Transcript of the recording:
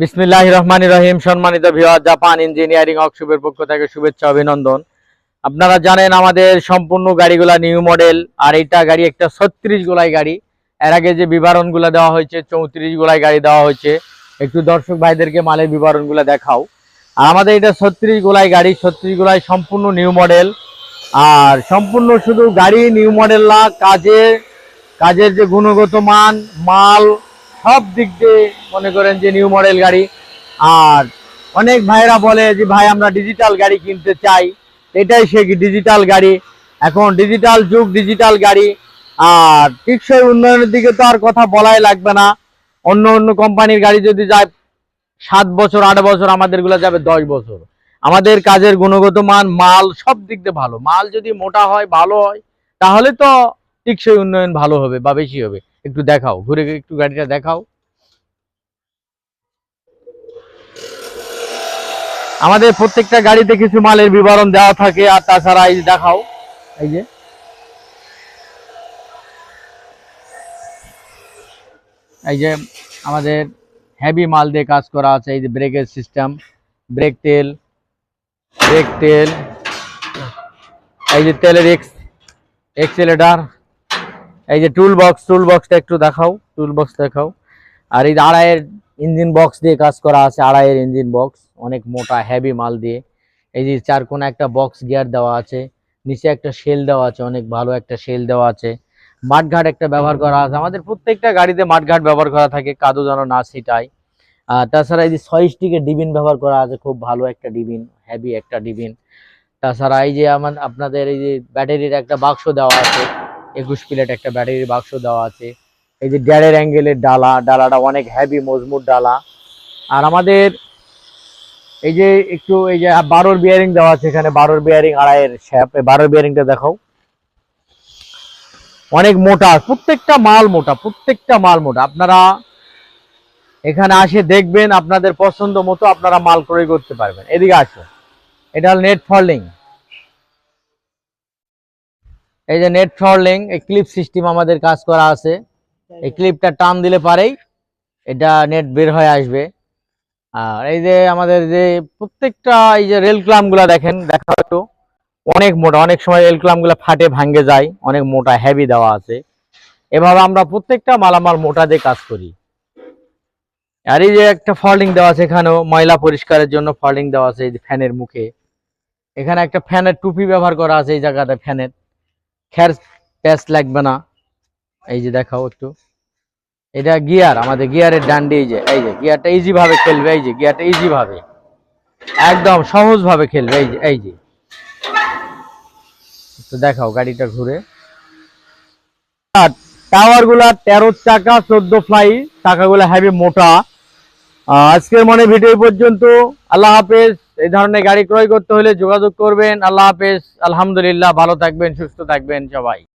বিসমিল্লাহ রহমান রহিম। সম্মানিত ভিওয়ার Japan engineering ওয়ার্কশপের পক্ষ থেকে শুভেচ্ছা, অভিনন্দন। আপনারা জানেন আমাদের সম্পূর্ণ গাড়িগুলা নিউ মডেল আর এইটা গাড়ি একটা ছত্রিশ গোলাই গাড়ি। এর আগে যে বিবরণগুলো দেওয়া হয়েছে, চৌত্রিশ গোলাই গাড়ি দেওয়া হয়েছে, একটু দর্শক ভাইদেরকে মালের বিবরণগুলো দেখাও। আর আমাদের এটা ছত্রিশ গোলাই গাড়ি, ছত্রিশ গোলাই সম্পূর্ণ নিউ মডেল আর সম্পূর্ণ শুধু গাড়ি নিউ মডেল না, কাজের কাজের যে গুণগত মান, মাল সব দিক দিয়ে মনে করেন যে নিউ মডেল গাড়ি। আর অনেক ভাইরা বলে যে, ভাই, আমরা ডিজিটাল গাড়ি কিনতে চাই। এটাই সে ডিজিটাল গাড়ি? এখন ডিজিটাল যুগ ডিজিটাল গাড়ি। আর টেকসই উন্নয়নের দিকে তো আর কথা বলাই লাগবে না। অন্য অন্য কোম্পানির গাড়ি যদি যায়, সাত বছর, আট বছর আমাদেরগুলো যাবে দশ বছর। আমাদের কাজের গুণগত মান, মাল সব দিক দিয়ে ভালো। মাল যদি মোটা হয়, ভালো হয়, তাহলে তো টেকসই উন্নয়ন ভালো হবে বা বেশি হবে। একটু দেখাও, ঘুরে একটু গাড়িটা দেখাও। আমাদের প্রত্যেকটা গাড়িতে কিছু মালের বিবরণ দেওয়া থাকে, আর তাছাড়া এই দেখাও, এই যে। এই যে আমাদের হেভি মাল দিয়ে কাজ করা আছে, এই যে ব্রেকের সিস্টেম ব্রেক তেল ব্রেক তেল, এই যে তেলের এক্স এক্সেলেটার এই যে টুল বক্স টুল বক্সটা একটু দেখাও টুল বক্স দেখাও। আর এই আড়াইয়ের ইঞ্জিন বক্স দিয়ে কাজ করা আছে, আড়াইয়ের ইঞ্জিন বক্স অনেক মোটা হেভি মাল দিয়ে। এই যে চার কোনা একটা বক্স গিয়ার দেওয়া আছে, নিচে একটা শেল দেওয়া আছে, অনেক ভালো একটা শেল দেওয়া আছে। মাঠঘাট একটা ব্যবহার করা আছে। আমাদের প্রত্যেকটা গাড়িতে মাঠঘাট ব্যবহার করা থাকে, কাদো যেন না ছিটায়। তাছাড়া এই যে ছয় স্টিকের ডিবিন ব্যবহার করা আছে, খুব ভালো একটা ডিবিন হেভি একটা ডিবিন। তাছাড়া এই যে আমার, আপনাদের এই যে ব্যাটারির একটা বাক্স দেওয়া আছে। একুশ প্লেট একটা ব্যাটারির বাক্স দেওয়া আছে। এই যে ড্যারের অ্যাঙ্গেলের ডালা, ডালাটা অনেক হেভি মজবুত ডালা। আর আমাদের এই যে একটু এই যে বারোর বিয়ারিং দেওয়া আছে এখানে, বারোর বিয়ারিং আড়াইয়ের শ্যাপ এই বারোর বিয়ারিংটা দেখাও। অনেক মোটা, প্রত্যেকটা মাল মোটা, প্রত্যেকটা মাল মোটা। আপনারা এখানে আসে দেখবেন আপনাদের পছন্দ মতো আপনারা মাল ক্রয় করতে পারবেন। এদিকে আসো। এটা হল নেট ফল্ডিং এই যে নেট ফল্ডিং এই ক্লিপ সিস্টেম আমাদের কাজ করা আছে। এই ক্লিপটা টান দিলে পারেই এটা নেট বের হয়ে আসবে। আর এই যে আমাদের যে প্রত্যেকটা এই যে রেল ক্লামগুলা দেখেন, দেখা একটু অনেক মোটা, অনেক সময় রেল ক্লামগুলা ফাটে, ভাঙ্গে যায়, অনেক মোটা হ্যাভি দেওয়া আছে। এভাবে আমরা প্রত্যেকটা মালামাল মোটা দিয়ে কাজ করি। আর এই যে একটা ফল্ডিং দেওয়া আছে এখানেও, ময়লা পরিষ্কারের জন্য ফল্ডিং দেওয়া আছে এই ফ্যানের মুখে। এখানে একটা ফ্যানের টুপি ব্যবহার করা আছে এই জায়গাটা ফ্যানের খ্যার প্যাচ লাগবে না। এই যে দেখাও একটু। এটা গিয়ার, আমাদের গিয়ারের ডান্ডি এই যে এই যে, গিয়ারটা ইজি ভাবে খেলবে, এই যে, গিয়ারটা ইজি ভাবে। একদম সহজ ভাবে খেলবে, এই যে এই যে। একটু দেখাও গাড়িটা ঘুরে। টাওয়ারগুলা তেরো চাকা, চোদ্দ ফ্লাই চাকাগুলো হেভি মোটা। আজকের মনে ভিডিও পর্যন্ত। আল্লাহ হাফেজ। এই ধরনের গাড়ি ক্রয় করতে হলে যোগাযোগ করবেন। আল্লাহ হাফেজ। আলহামদুলিল্লাহ, ভালো থাকবেন, সুস্থ থাকবেন সবাই।